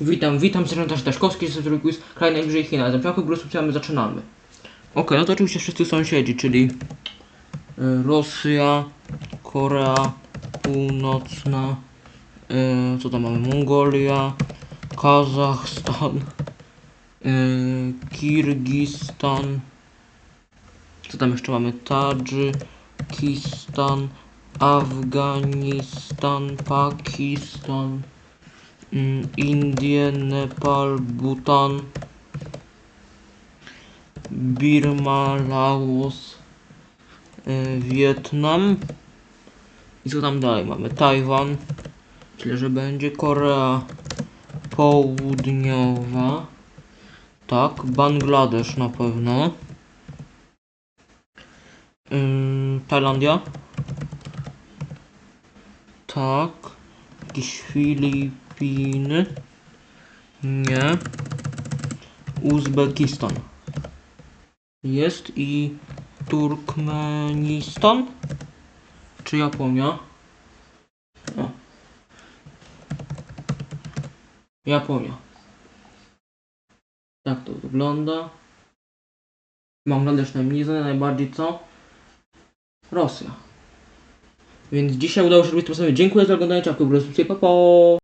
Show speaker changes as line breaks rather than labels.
Witam, witam, Serenta Staszkowski, z Quiz, kraj najbliżej China. Za czapkę my zaczynamy. Okej, no to oczywiście wszyscy sąsiedzi, czyli y, Rosja, Korea Północna, y, co tam mamy, Mongolia, Kazachstan, y, Kirgistan, co tam jeszcze mamy, Tadżykistan, Afganistan, Pakistan, Indie, Nepal, Bhutan, Birma, Laos, y, Wietnam. I co tam dalej mamy? Tajwan, tyle że będzie Korea Południowa, tak, Bangladesz na pewno, Ym, Tajlandia, tak, jakieś Filipiny, nie, Uzbekistan. Jest i Turkmenistan? Czy Japonia? O. Japonia. Tak to wygląda. Bangladesz najmniej znany, najbardziej co? Rosja. Więc dzisiaj udało się robić to sobie. Dziękuję za oglądanie. Czapkę w pa, pa.